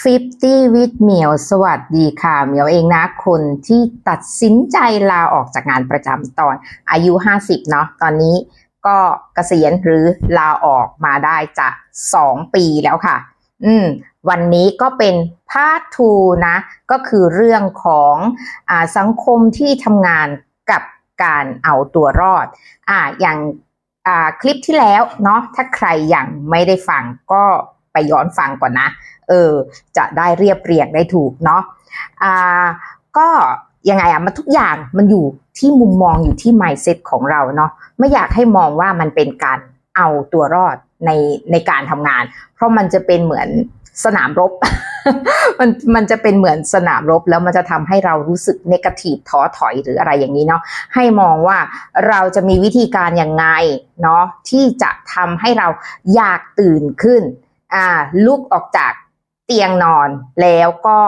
50 with เหมียว สวัสดีค่ะ เหมียวเองนะคนที่ตัดสินใจลาออกจากงานประจำตอนอายุ 50 เนาะตอนนี้ก็เกษียณหรือลาออกมาได้จะ 2 ปีแล้วค่ะ อืม วันนี้ก็เป็นพาร์ท2นะ ก็คือเรื่องของอ่าสังคมที่ทำงานกับการเอาตัวรอด อ่า อย่างอ่าคลิปที่แล้วเนาะถ้าใครยังไม่ได้ฟังก็ไปย้อนฟังก่อนนะ เออ จะได้เรียบเรียงได้ถูกเนาะอ่าก็ยังไงอะมันทุกอย่างมันอยู่ที่มุมมองอยู่ที่ mindset ของเราเนาะไม่อยากให้มองว่ามันเป็นการเอาตัวรอดในในการทำงาน เพราะมันจะเป็นเหมือนสนามรบ มันมันจะเป็นเหมือนสนามรบแล้วมันจะทำให้เรารู้สึกนกาทีฟท้อถอยหรืออะไรอย่างนี้เนาะให้มองว่าเราจะมีวิธีการอยังไงเนาะที่จะทำให้เราอยากตื่นขึ้นอ่าลุกออกจาก ตียงนอนแล้วก็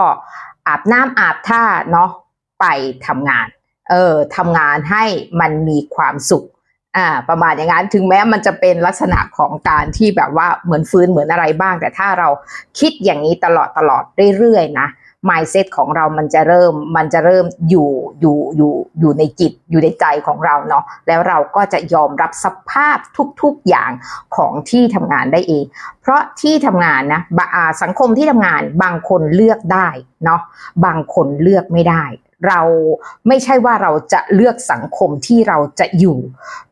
อาบน้ำอาบท่าเนาะไปทำงาน เออทำงานให้มันมีความสุขอ่าประมาณอย่างนั้นถึงแม้มันจะเป็นลักษณะของการที่แบบว่าเหมือนฟื้นเหมือนอะไรบ้าง แต่ถ้าเราคิดอย่างนี้ตลอดตลอดเรื่อยๆนะ mindset ของเรามันจะเริ่มมันจะเริ่มอยู่อยู่อยู่อยู่ในจิตอยู่ในใจของเราเนาะแล้วเราก็จะยอมรับสภาพทุกๆอย่างของที่ทำงานได้เอง เพราะที่ทำงานนะะสังคมที่ทำงานบางคนเลือกได้เนาะบางคนเลือกไม่ได้เราไม่ใช่ว่าเราจะเลือกสังคมที่เราจะอยู่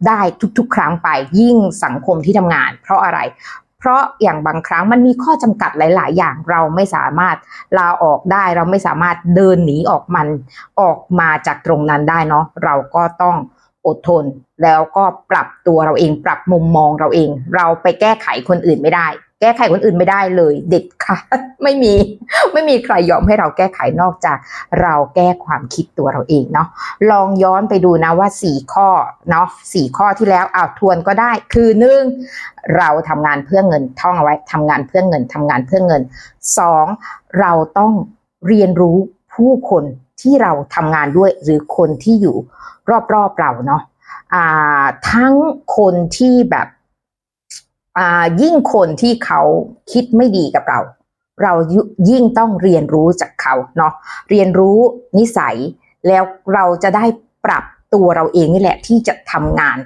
ได้ทุกๆ ครั้งไปยิ่งสังคมที่ทำงาน เพราะอะไร เพราะอย่างบางครั้งมันมีข้อจำกัดหลาย ๆ อย่างเราไม่สามารถลาออกได้เราไม่สามารถเดินหนีออกมันออกมาจากตรงนั้นได้เนาะเราก็ต้อง อดทน แล้วก็ปรับตัวเราเอง ปรับมุมมองเราเอง เราไปแก้ไขคนอื่นไม่ได้ แก้ไขคนอื่นไม่ได้เลยเด็ดขาดไม่มีไม่มีใครยอมให้เราแก้ไขนอกจาก เราแก้ความคิดตัวเราเองเนาะลองย้อนไปดูนะว่า 4 ข้อเนาะสี่ข้อที่แล้วอ้าวทวนก็ได้ คือหนึ่งเราทำงานเพื่อเงินท่องเอาไว้ทำงานเพื่อเงินทำงานเพื่อเงินสองเราต้องเรียนรู้ผู้คน ที่เราทำงานด้วยหรือคนที่อยู่รอบๆเราเนาะทั้งคนที่แบบยิ่งคนที่เขาคิดไม่ดีกับเรา เรายิ่งต้องเรียนรู้จากเขาเนาะเรียนรู้นิสัยแล้วเราจะได้ปรับตัวเราเองนี่แหละที่จะทำงาน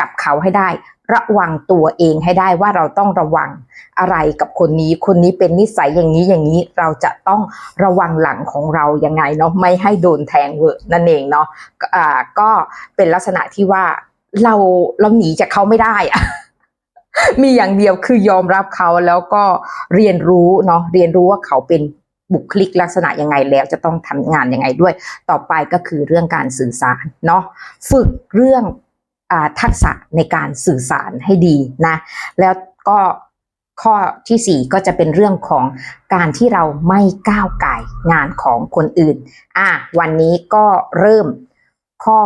กับเขาให้ได้ ระวังตัวเองให้ได้ว่าเราต้องระวังอะไรกับคนนี้ คนนี้เป็นนิสัยอย่างนี้อย่างนี้เราจะต้องระวังหลังของเรายังไงเนาะไม่ให้โดนแทงเวอร์นั่นเองเนาะอ่าก็เป็นลักษณะที่ว่าเราเราหนีจากเขาไม่ได้อะมีอย่างเดียวคือยอมรับเขาแล้วก็เรียนรู้เนาะเรียนรู้ว่าเขาเป็นบุคลิกลักษณะยังไงแล้วจะต้องทำงานยังไงด้วย ต่อไปก็คือเรื่องการสื่อสารเนาะฝึกเรื่อง ทักษะในการสื่อสารให้ดีนะ แล้วก็ข้อที่ 4 ก็จะเป็นเรื่องของการที่เราไม่ก้าวไก่งานของคนอื่น อะวันนี้ก็เริ่มข้อ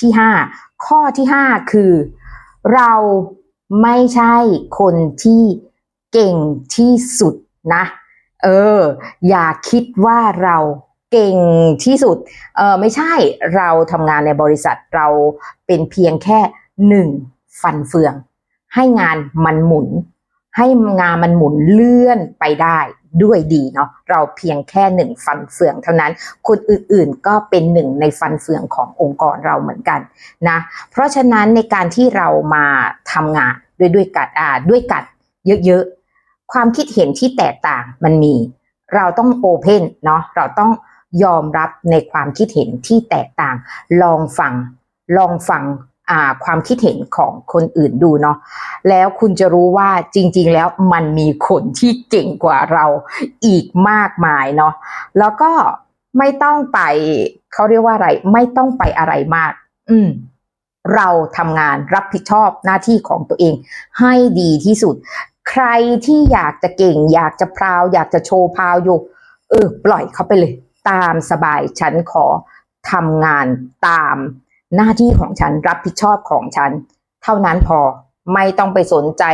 ที่ 5 ข้อที่ 5 คือเราไม่ใช่คนที่เก่งที่สุดนะ เออ อย่าคิดว่าเรา เก่งที่สุดเออไม่ใช่เราทำงานในบริษัทเราเป็นเพียงแค่หนึ่งฟันเฟือง ให้งานมันหมุน ให้งานมันหมุนเลื่อนไปได้ด้วยดีเนาะเราเพียงแค่หนึ่งฟันเฟืองเท่านั้น คนอื่นๆก็เป็นหนึ่งในฟันเฟืองขององค์กรเราเหมือนกันนะเพราะฉะนั้นในการที่เรามาทำงานด้วยด้วยกันอ่าด้วยกันเยอะๆความคิดเห็นที่แตกต่างมันมี เราต้องโอเพนเนาะเราต้อง ยอมรับในความคิดเห็นที่แตกต่าง ลองฟัง ลองฟังความคิดเห็นของคนอื่นดูเนาะแล้วคุณจะรู้ว่าจริง ๆ แล้วมันมีคนที่เก่งกว่าเราอีกมากมายเนาะแล้วก็ไม่ต้องไปเขาเรียกว่าอะไร ไม่ต้องไปอะไรมาก อืม เราทำงานรับผิดชอบหน้าที่ของตัวเอง ให้ดีที่สุด ใครที่อยากจะเก่ง อยากจะพราว อยากจะโชว์พราวอยู่ เออ ปล่อยเขาไปเลย ตามสบายฉันขอทำงานตามหน้าที่ของฉันรับผิดชอบของฉัน เท่านั้นพอไม่ต้องไปสนใจ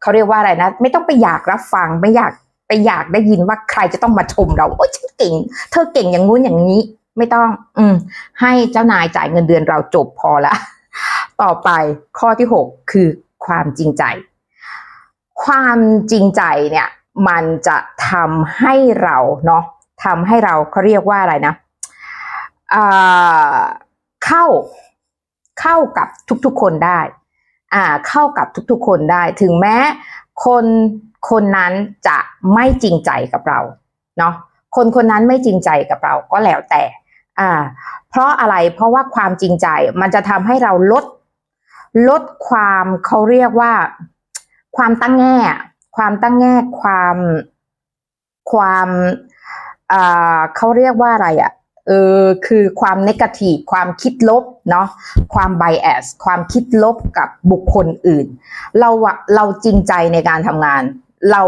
เขาเรียกว่าอะไรนะ ไม่ต้องไปอยากรับฟังไม่อยากไปอยากได้ยินว่าใครจะต้องมาชมเราโอ้ยฉันเก่ง เธอเก่งอย่างงู้นอย่างนี้ ไม่ต้อง อืม ให้เจ้านายจ่ายเงินเดือนเราจบพอละ ต่อไปข้อที่6คือความจริงใจ ความจริงใจเนี่ย มันจะทำให้เราเนาะ ทำให้เราเขาเรียกว่าอะไรนะเข้าเข้ากับทุกๆคนได้อ่าเข้ากับทุกๆคนได้ ถึงแม้คนคนนั้นจะไม่จริงใจกับเราเนาะคนคนนั้นไม่จริงใจกับเราก็แล้วแต่อ่าเพราะอะไรเพราะว่าความจริงใจมันจะทำให้เราลดลดความเขาเรียกว่าความตั้งแง่ ความตั้งแง่ความความ เขาเรียกว่าอะไรอะ่ะเออคือความนกาทีฟความคิดลบเนาะความไบแอสความคิดลบกับบุคคลอื่น เราเราจริงใจในการทำงาน เรา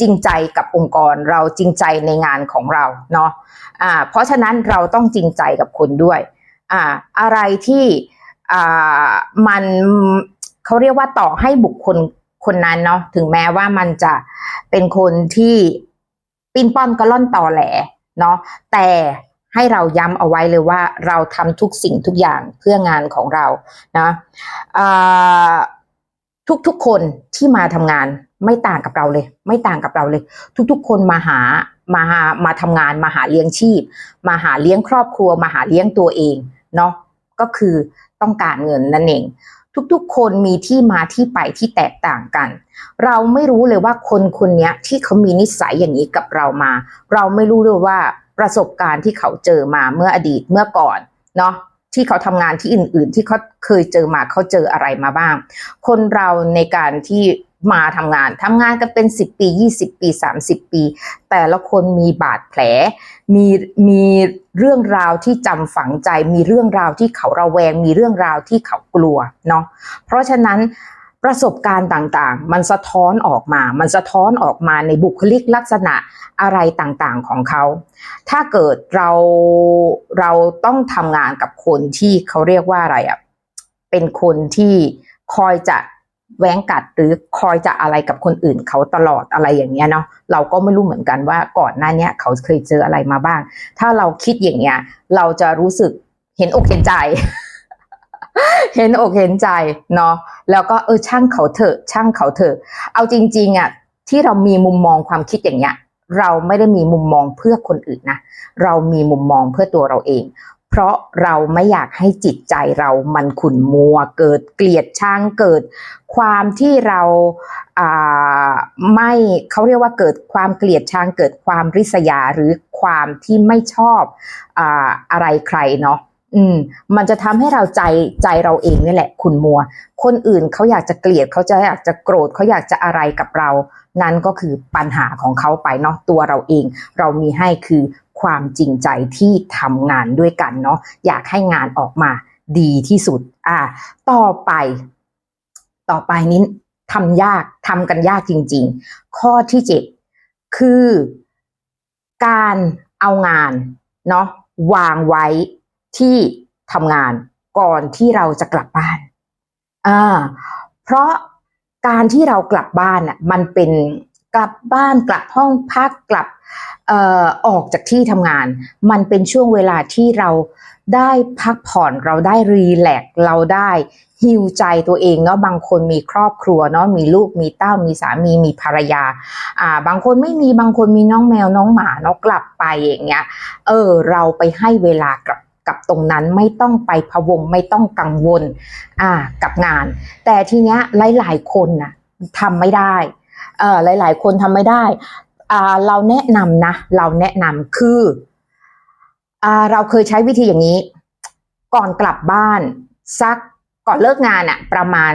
จริงใจกับองค์กร เราจริงใจในงานของเราเนาะอ่าเพราะฉะนั้นเราต้องจริงใจกับคนด้วยอ่าอะไรที่อ่ามันเขาเรียกว่าต่อให้บุคคลคนนั้นเนาะถึงแม้ว่ามันจะเป็นคนที่ ปิ้นป้อนกระล่อนต่อแหลเนาะแต่ให้เราย้ำเอาไว้เลยว่าเราทำทุกสิ่งทุกอย่างเพื่องานของเรานะทุกๆคนที่มาทำงานไม่ต่างกับเราเลย ไม่ต่างกับเราเลย ทุกๆ คนมาหามาหามาทำงานมาหาเลี้ยงชีพ มาหาเลี้ยงครอบครัว มาหาเลี้ยงตัวเองเนาะก็คือต้องการเงินนั่นเอง ทุกๆ คนมีที่มาที่ไปที่แตกต่างกัน เราไม่รู้เลยว่าคนคนนี้ที่เขามีนิสัยอย่างนี้กับเรามา เราไม่รู้เลยว่าประสบการณ์ที่เขาเจอมาเมื่ออดีตเมื่อก่อนเนาะที่เขาทำงานที่อื่น ๆ ที่เขาเคยเจอมาเขาเจออะไรมาบ้าง คนเราในการที่ มาทำงานทำงานกันเป็น 10 ปี 20 ปี 30 ปี แต่ละคนมีบาดแผล มีมีเรื่องราวที่จำฝังใจ มีเรื่องราวที่เขาระแวง มีเรื่องราวที่เขากลัวเนาะเพราะฉะนั้นประสบการณ์ต่างๆ มันสะท้อนออกมา มันสะท้อนออกมาในบุคลิกลักษณะอะไรต่างๆของเขา ถ้าเกิดเราเราต้องทำงานกับคนที่เขาเรียกว่าอะไรอะ่ะ เป็นคนที่คอยจะ แว้งกัดหรือคอยจะอะไรกับคนอื่นเขาตลอดอะไรอย่างเงี้ยเนาะเราก็ไม่รู้เหมือนกันว่าก่อนหน้านี้เขาเคยเจออะไรมาบ้าง ถ้าเราคิดอย่างเงี้ยเราจะรู้สึกเห็นอกเห็นใจ เห็นอกเห็นใจเนาะแล้วก็เออช่างเขาเถอะช่างเขาเถอะ เอาจริงๆอะที่เรามีมุมมองความคิดอย่างเงี้ยเราไม่ได้มีมุมมองเพื่อคนอื่นนะ เรามีมุมมองเพื่อตัวเราเอง เพราะเราไม่อยากให้จิตใจเรามันขุ่นมัวเกิดเกลียดชังเกิด ความที่เราไม่เขาเรียกว่าเกิดความเกลียดชังเกิดความริษยาหรือความที่ไม่ชอบออะไรใครเนาะ อืม มันจะทำให้เราใจใจเราเองนี่แหละขุนมัว คนอื่นเขาอยากจะเกลียดเขาจะอยากจะโกรธเขาอยากจะอะไรกับเรา นั่นก็คือปัญหาของเขาไปเนาะตัวเราเอง เรามีให้คือความจริงใจที่ทำงานด้วยกันเนาะอยากให้งานออกมาดีที่สุด อ่า ต่อไป ต่อไปนี้ทำยากทำกันยากจริง ๆ ข้อที่เจ็ดคือการเอางานเนาะวางไว้ ที่ทำงานก่อนที่เราจะกลับบ้านอ่าเพราะการที่เรากลับบ้านอะมันเป็นกลับบ้านกลับห้องพักกลับเอ่อออกจากที่ทำงาน มันเป็นช่วงเวลาที่เราได้พักผ่อนเราได้รีแลกเราได้ฮิวใจตัวเองเนาะบางคนมีครอบครัวเนาะมีลูกมีเต้ามีสามีมีภรรยา อ่า บางคนไม่มีบางคนมีน้องแมวน้องหมาเนาะกลับไปอย่างเงี้ยเออเราไปให้เวลากับ กับตรงนั้นไม่ต้องไปพะวงไม่ต้องกังวลอ่ากับงาน แต่ทีเนี้ยหลาย ๆ คนน่ะทำไม่ได้เออหลาย ๆ คนทำไม่ได้อ่าเราแนะนำนะ เราแนะนำคืออ่าเราเคยใช้วิธีอย่างนี้ ก่อนกลับบ้านสักก่อนเลิกงานอะประมาณ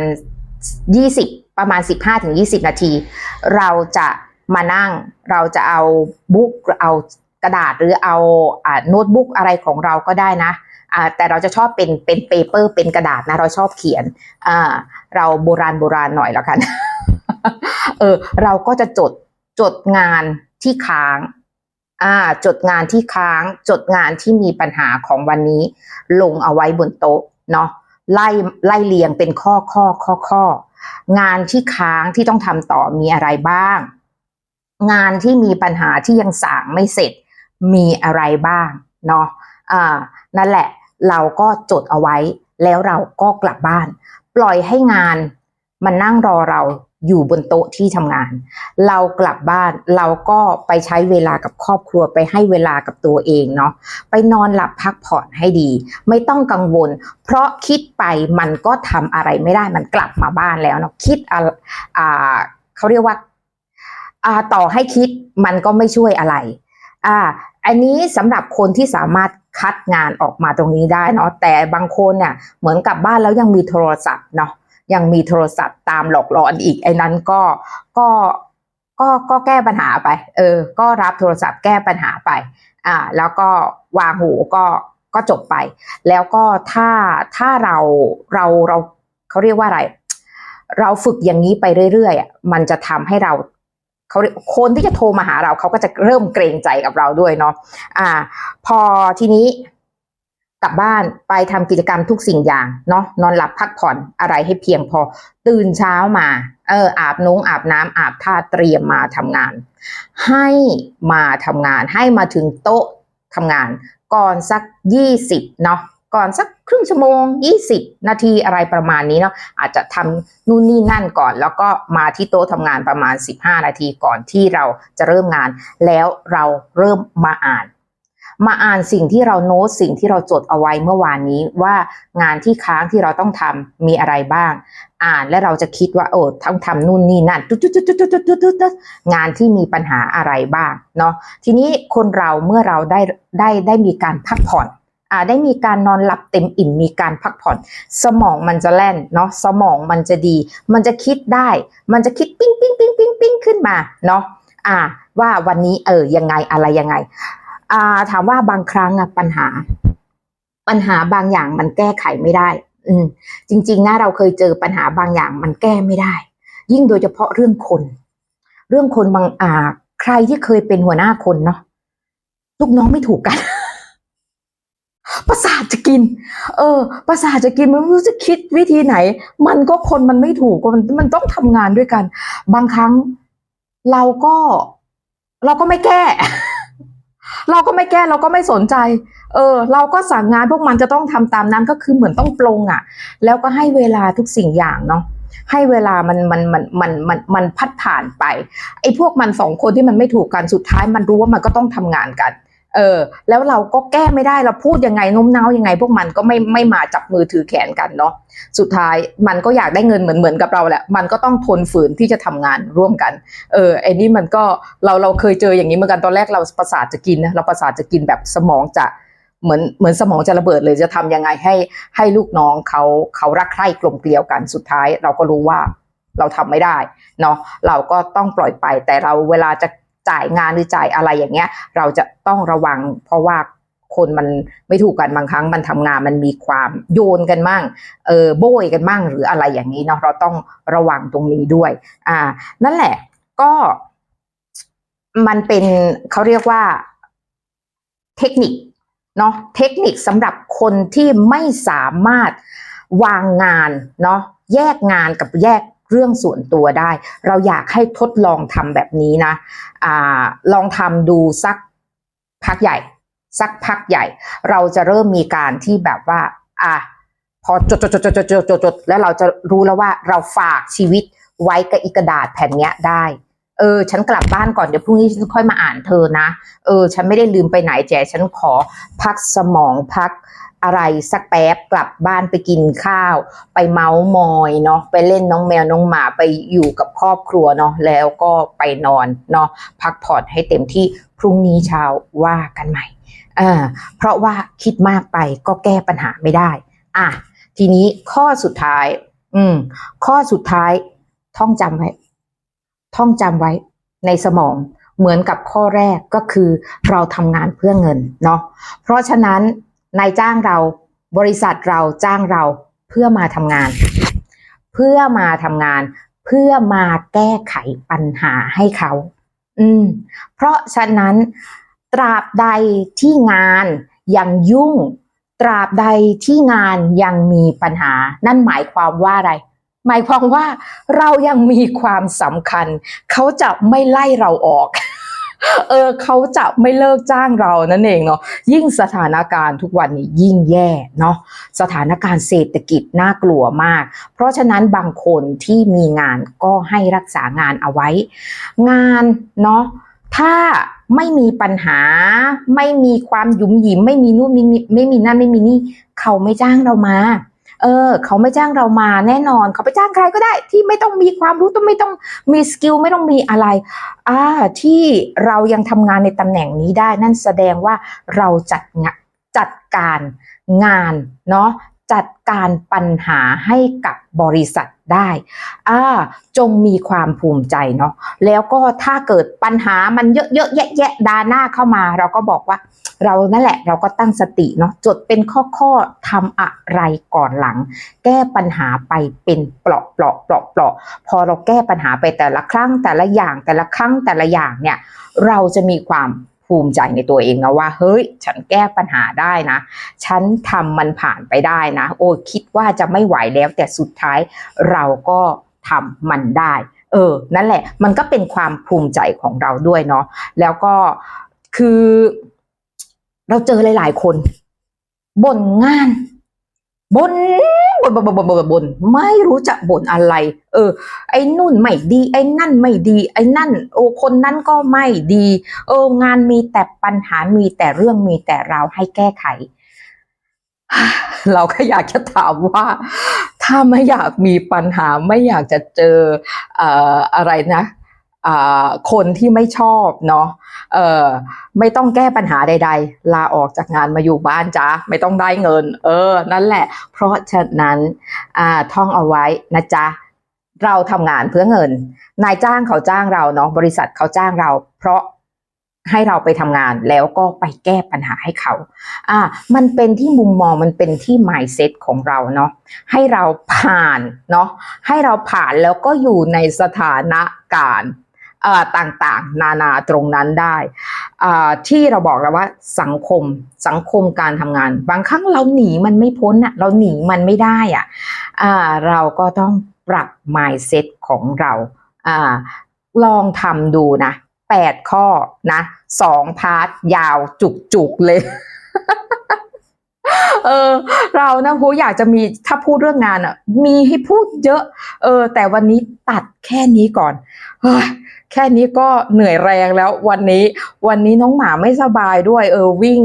20 ประมาณ 15ถึง20 นาที เราจะมานั่งเราจะเอาบุ๊กเอา กระดาษหรือเอาโน้ตบุ๊กอะไรของเราก็ได้นะแต่เราจะชอบเป็นเป็นเปเปอร์เป็นกระดาษนะ เราชอบเขียนเราโบราณโบราณหน่อยแล้วกันเออเราก็จะจดจดงานที่ค้างจดงานที่ค้าง จดงานที่มีปัญหาของวันนี้ ลงเอาไว้บนโต๊ะเนาะไล่ไล่เรียงเป็นข้อข้อข้อข้องานที่ค้างที่ต้องทำต่อมีอะไรบ้าง งานที่มีปัญหาที่ยังสางไม่เสร็จ มีอะไรบ้างเนาะอ่านั่นแหละเราก็จดเอาไว้ แล้วเราก็กลับบ้าน ปล่อยให้งานมันนั่งรอเราอยู่บนโต๊ะที่ทำงาน เรากลับบ้านเราก็ไปใช้เวลากับครอบครัวไปให้เวลากับตัวเองเนาะไปนอนหลับพักผ่อนให้ดี ไม่ต้องกังวล เพราะคิดไปมันก็ทำอะไรไม่ได้มันกลับมาบ้านแล้วเนาะคิดอ่าเขาเรียกว่าอ่าต่อให้คิดมันก็ไม่ช่วยอะไร อ่า อันนี้สำหรับคนที่สามารถคัดงานออกมาตรงนี้ได้เนาะแต่บางคนเนี่ยเหมือนกลับบ้านแล้วยังมีโทรศัพท์เนาะยังมีโทรศัพท์ตามหลอกหลอนอีกไอ้นั้นก็ก็ก็ก็แก้ปัญหาไป เออ ก็รับโทรศัพท์แก้ปัญหาไป อ่า แล้วก็วางหูก็ก็จบไป แล้วก็ถ้าถ้าเราเราเราเขาเรียกว่าอะไร เราฝึกอย่างนี้ไปเรื่อยๆมันจะทำให้เรา เขาคนที่จะโทรมาหาเราเขาก็จะเริ่มเกรงใจกับเราด้วยเนาะอ่า พอทีนี้กลับบ้านไปทำกิจกรรมทุกสิ่งอย่างเนาะนอนหลับพักผ่อนอะไรให้เพียงพอ ตื่นเช้ามาเอออาบนุ้งอาบน้ำอาบท่าเตรียมมาทำงาน ให้มาทำงานให้มาถึงโต๊ะทำงาน ก่อนสักยี่สิบเนาะก่อนสัก ครึ่งชั่วโมงยี่สิบนาทีอะไรประมาณนี้เนาะอาจจะทำนู่นนี่นั่นก่อน แล้วก็มาที่โต๊ะทำงานประมาณ 15 นาทีก่อนที่เราจะเริ่มงาน แล้วเราเริ่มมาอ่าน มาอ่านสิ่งที่เราโน้ตสิ่งที่เราจดเอาไว้เมื่อวานนี้ว่างานที่ค้างที่เราต้องทำมีอะไรบ้าง อ่านและเราจะคิดว่าโอ้ต้องทำนู่นนี่นั่นงานที่มีปัญหาอะไรบ้างเนาะทีนี้คนเราเมื่อเราได้ได้ได้มีการพักผ่อน ได้มีการนอนหลับเต็มอิ่มมีการพักผ่อน สมองมันจะแล่นเนาะสมองมันจะดี มันจะคิดได้ มันจะคิดปิ้งปิ้งปิ้งปิ้งปิ้งขึ้นมาเนาะอ่า ว่าวันนี้เออยังไงอะไรยังไงอ่าถามว่าบางครั้งอะปัญหา ปัญหาบางอย่างมันแก้ไขไม่ได้ อืม จริงๆนะเราเคยเจอปัญหาบางอย่างมันแก้ไม่ได้ ยิ่งโดยเฉพาะเรื่องคน เรื่องคนบางอ่า ใครที่เคยเป็นหัวหน้าคนเนาะลูกน้องไม่ถูกกัน ประสาทจะกิน เออ ประสาทจะกินมันไม่รู้จะคิดวิธีไหน มันก็คนมันไม่ถูกมันมันต้องทำงานด้วยกัน บางครั้งเราก็ เราก็ไม่แก้ เราก็ไม่แก้เราก็ไม่สนใจ เออ เราก็สั่งงานพวกมันจะต้องทำตามนั้นก็คือเหมือนต้องปลงอะ แล้วก็ให้เวลาทุกสิ่งอย่างเนาะให้เวลามันมันมันมันมันมันพัดผ่านไปไอ้พวกมันสองคนที่มันไม่ถูกกันสุดท้าย มันรู้ว่ามันก็ต้องทำงานกัน เออแล้วเราก็แก้ไม่ได้เราพูดยังไงโน้มน้าวยังไง พวกมันก็ไม่ไม่มาจับมือถือแขนกันเนาะสุดท้ายมันก็อยากได้เงินเหมือนเหมือนกับเราแหละมันก็ต้องทนฝืนที่จะทำงานร่วมกันเออไอ้นี่มันก็เราเราเคยเจออย่างนี้เหมือนกันตอนแรกเราประสาทจะกินนะเราประสาทจะกินแบบสมองจะเหมือนเหมือนสมองจะระเบิดเลยจะทำยังไงให้ให้ลูกน้องเขาเขารักใคร่กลมเกลียวกันสุดท้าย เราก็รู้ว่าเราทำไม่ได้เนาะเราก็ต้องปล่อยไปแต่เราเวลาจะ จ่ายงานหรือจ่ายอะไรอย่างเงี้ย เราจะต้องระวัง เพราะว่าคนมันไม่ถูกกันบางครั้งมันทำงานมันมีความโยนกันมั่งเออโบยกันมั่งหรืออะไรอย่างนี้เนาะเราต้องระวังตรงนี้ด้วย อ่า นั่นแหละก็มันเป็นเขาเรียกว่าเทคนิคเนาะเทคนิคสำหรับคนที่ไม่สามารถวางงานเนาะแยกงานกับแยก เรื่องส่วนตัวได้ เราอยากให้ทดลองทำแบบนี้นะอลองทำดูสักพักใหญ่ สักพักใหญ่ เราจะเริ่มมีการที่แบบว่าอะพอจดจดจดจดจดจดจดแล้วเราจะรู้แล้วว่าเราฝากชีวิตไว้กับอีกระดาษแผ่นเนี้ยได้ เออ ฉันกลับบ้านก่อนเดี๋ยวพรุ่งนี้ฉันค่อยมาอ่านเธอนะ เออ ฉันไม่ได้ลืมไปไหนแจฉันขอพักสมองพัก อะไรสักแป๊บกลับบ้านไปกินข้าว ไปเมาส์มอยเนาะไปเล่นน้องแมวน้องหมาไปอยู่กับครอบครัวเนาะแล้วก็ไปนอนเนาะพักผ่อนให้เต็มที่พรุ่งนี้เช้าว่ากันใหม่อ่าเพราะว่าคิดมากไปก็แก้ปัญหาไม่ได้ อะทีนี้ข้อสุดท้าย อืม ข้อสุดท้าย ท่องจำไว้ ท่องจำไว้ในสมองเหมือนกับข้อแรกก็คือเราทำงานเพื่อเงินเนาะเพราะฉะนั้น นายจ้างเรา บริษัทเราจ้างเราเพื่อมาทำงาน เพื่อมาทำงาน เพื่อมาแก้ไขปัญหาให้เขา อืม เพราะฉะนั้น ตราบใดที่งานยังยุ่ง ตราบใดที่งานยังมีปัญหา นั่นหมายความว่าอะไร หมายความว่าเรายังมีความสำคัญ เขาจะไม่ไล่เราออก เออเขาจะไม่เลิกจ้างเรานั่นเองเนาะยิ่งสถานการณ์ทุกวันนี้ยิ่งแย่เนาะสถานการณ์เศรษฐกิจน่ากลัวมาก เพราะฉะนั้นบางคนที่มีงานก็ให้รักษางานเอาไว้ งานเนาะถ้าไม่มีปัญหา ไม่มีความหยุมหยิม ไม่มีนู่นไม่มีไม่มีนั่นไม่มีนี่ เขาไม่จ้างเรามา เออเขาไม่จ้างเรามาแน่นอน เขาไปจ้างใครก็ได้ ที่ไม่ต้องมีความรู้ต้องไม่ต้องมีสกิลไม่ต้องมีอะไรอ่าที่เรายังทำงานในตำแหน่งนี้ได้ นั่นแสดงว่าเราจัดงะจัดการงานเนาะ จัดการปัญหาให้กับบริษัทได้อ่าจงมีความภูมิใจเนาะแล้วก็ถ้าเกิดปัญหามันเยอะๆแยะๆดาหน้าเข้ามา เราก็บอกว่าเรานั่นแหละเราก็ตั้งสติเนาะจดเป็นข้อๆทำอะไรก่อนหลัง แก้ปัญหาไปเป็นเปลาะเปลาะเปลาะเปลาะพอเราแก้ปัญหาไปแต่ละครั้งแต่ละอย่างแต่ละครั้งแต่ละอย่างเนี่ยเราจะมีความ ภูมิใจในตัวเองนะว่า เฮ้ย ฉันแก้ปัญหาได้นะ ฉันทำมันผ่านไปได้นะ โอ้คิดว่าจะไม่ไหวแล้วแต่สุดท้ายเราก็ทำมันได้ เออ นั่นแหละ มันก็เป็นความภูมิใจของเราด้วยเนาะแล้วก็คือ เราเจอหลาย ๆ คนบ่นงาน บ่นบ่นบ่นบ่นบ่นบนบ่นไม่รู้จะบ่นอะไร เออ ไอ้นุ่นไม่ดี ไอ้นั่นไม่ดี ไอ้นั่น โอ้คนนั้นก็ไม่ดี เอองานมีแต่ปัญหามีแต่เรื่องมีแต่เราให้แก้ไข เราก็อยากจะถามว่า ถ้าไม่อยากมีปัญหาไม่อยากจะเจอเอ่ออะไรนะ คนที่ไม่ชอบเนาะไม่ต้องแก้ปัญหาใด ๆ ลาออกจากงานมาอยู่บ้านจ้าไม่ต้องได้เงิน เออ นั่นแหละ เพราะฉะนั้นท่องเอาไว้นะจ๊ะเราทำงานเพื่อเงิน นายจ้างเขาจ้างเราเนาะบริษัทเขาจ้างเรา เพราะให้เราไปทำงานแล้วก็ไปแก้ปัญหาให้เขา อ่า มันเป็นที่มุมมองมันเป็นที่ mindset ของเราเนาะ ให้เราผ่านเนาะ ให้เราผ่านแล้วก็อยู่ในสถานการณ์ ต่างๆ นานาตรงนั้นได้ที่เราบอกแล้วว่าสังคมสังคมการทำงาน บางครั้งเราหนีมันไม่พ้นอะเราหนีมันไม่ได้อะอ่าเราก็ต้องปรับ mindset ของเราอ่าลองทำดูนะแปดข้อนะสองพาร์ทยาวจุกๆเลย เออ เรานะพูอยากจะมีถ้าพูดเรื่องงานอะ มีให้พูดเยอะ เออ แต่วันนี้ตัดแค่นี้ก่อนเฮ้ยแค่นี้ก็เหนื่อยแรงแล้ววันนี้วันนี้น้องหมาไม่สบายด้วย เออวิ่ง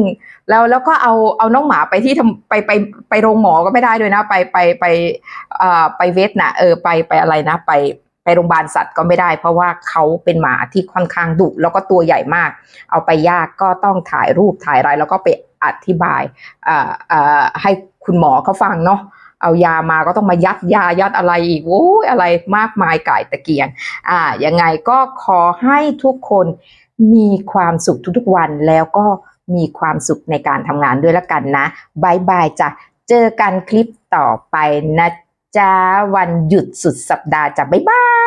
แล้วแล้วก็เอาเอาน้องหมาไปที่ทำไปไปไปโรงหมอก็ไม่ได้ด้วยนะ ไปไปไปอ่าไปเวทนะเออไปไปอะไรนะ ไปไปโรงพยาบาลสัตว์ก็ไม่ได้ เพราะว่าเขาเป็นหมาที่ค่อนข้างดุแล้วก็ตัวใหญ่มาก เอาไปยากก็ต้องถ่ายรูปถ่ายอะไรแล้วก็ไป อธิบายให้คุณหมอเขาฟังเนาะเอายามาก็ต้องมายัดยายัดอะไรอีกโอ้ยอะไรมากมายก่ายตะเกียงอ่ายังไงก็ขอให้ทุกคนมีความสุขทุกๆวันแล้วก็มีความสุขในการทำงานด้วยละกันนะบายบายจ้ะเจอกันคลิปต่อไปนะจ๊ะวันหยุดสุดสัปดาห์จ้ะบายบาย